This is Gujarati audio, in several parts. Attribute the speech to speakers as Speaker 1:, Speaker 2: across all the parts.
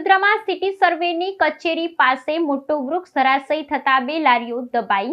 Speaker 1: વડોદરામાં સિટી સર્વેની કચેરી પાસે મોટું વૃક્ષ ધરાશયી થતા બે લારીઓ દબાઈ.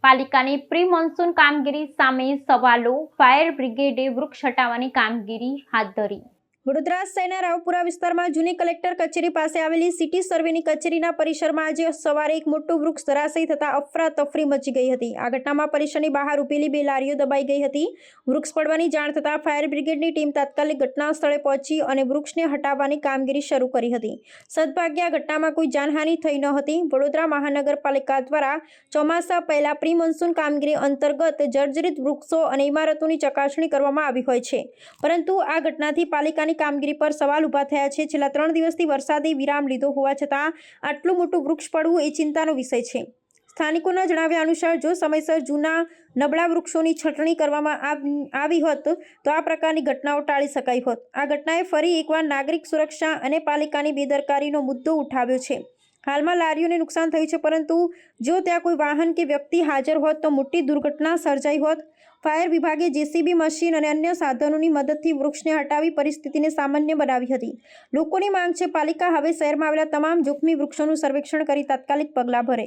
Speaker 1: પાલિકાની પ્રી મોન્સૂન કામગીરી સામે સવાલો, ફાયર બ્રિગેડે વૃક્ષ હટાવવાની કામગીરી હાથ ધરી.
Speaker 2: વડોદરા શહેરના રાવપુરા વિસ્તારમાં જૂની કલેક્ટર કચેરી પાસે આવેલી સિટી સર્વેની કચેરીના પરિસરમાં આજે સવારે એક મોટું વૃક્ષ ધરાશયી થતાં અફરાતફરી મચી ગઈ હતી. આ ઘટનામાં પરિસરની બહાર ઉભેલી બે લારીઓ દબાઈ ગઈ હતી. વૃક્ષ પડવાની જાણ થતાં ફાયર બ્રિગેડની ટીમ તાત્કાલિક ઘટના સ્થળે પહોંચી અને વૃક્ષને હટાવવાની કામગીરી શરૂ કરી હતી. સદભાગ્ય ઘટનામાં કોઈ જાનહાનિ થઈ ન હતી. વડોદરા મહાનગરપાલિકા દ્વારા ચોમાસા પહેલા પ્રી મોન્સૂન કામગીરી અંતર્ગત જર્જરિત વૃક્ષો અને ઇમારતોની ચકાસણી કરવામાં આવી હોય છે. પરંતુ આ ઘટનાથી પાલિકાની કામગીરી પર સવાલ ઊભા થયા છે. છેલ્લા ત્રણ દિવસથી વરસાદે વિરામ લીધો હોવા છતાં આટલું મોટું વૃક્ષ પડવું એ ચિંતાનો વિષય છે. સ્થાનિકોના જણાવ્યા અનુસાર, જો સમયસર જૂના નબળા વૃક્ષોની છટણી કરવામાં આવી હોત, તો આ પ્રકારની ઘટનાઓ ટાળી શકાઈ હોત. આ ઘટનાએ ફરી એકવાર નાગરિક સુરક્ષા અને પાલિકાની બેદરકારીનો મુદ્દો ઉઠાવ્યો છે. હાલમાં લારીઓને નુકસાન થયું છે, પરંતુ જો ત્યાં કોઈ વાહન કે વ્યક્તિ હાજર હોત તો મોટી દુર્ઘટના સર્જાઈ હોત. ફાયર વિભાગે જેસીબી મશીન અને અન્ય સાધનોની મદદથી વૃક્ષને હટાવી પરિસ્થિતિને સામાન્ય બનાવી હતી. લોકોની માંગ છે, પાલિકા હવે શહેરમાં આવેલા તમામ જોખમી વૃક્ષોનું સર્વેક્ષણ કરી તાત્કાલિક પગલાં ભરે.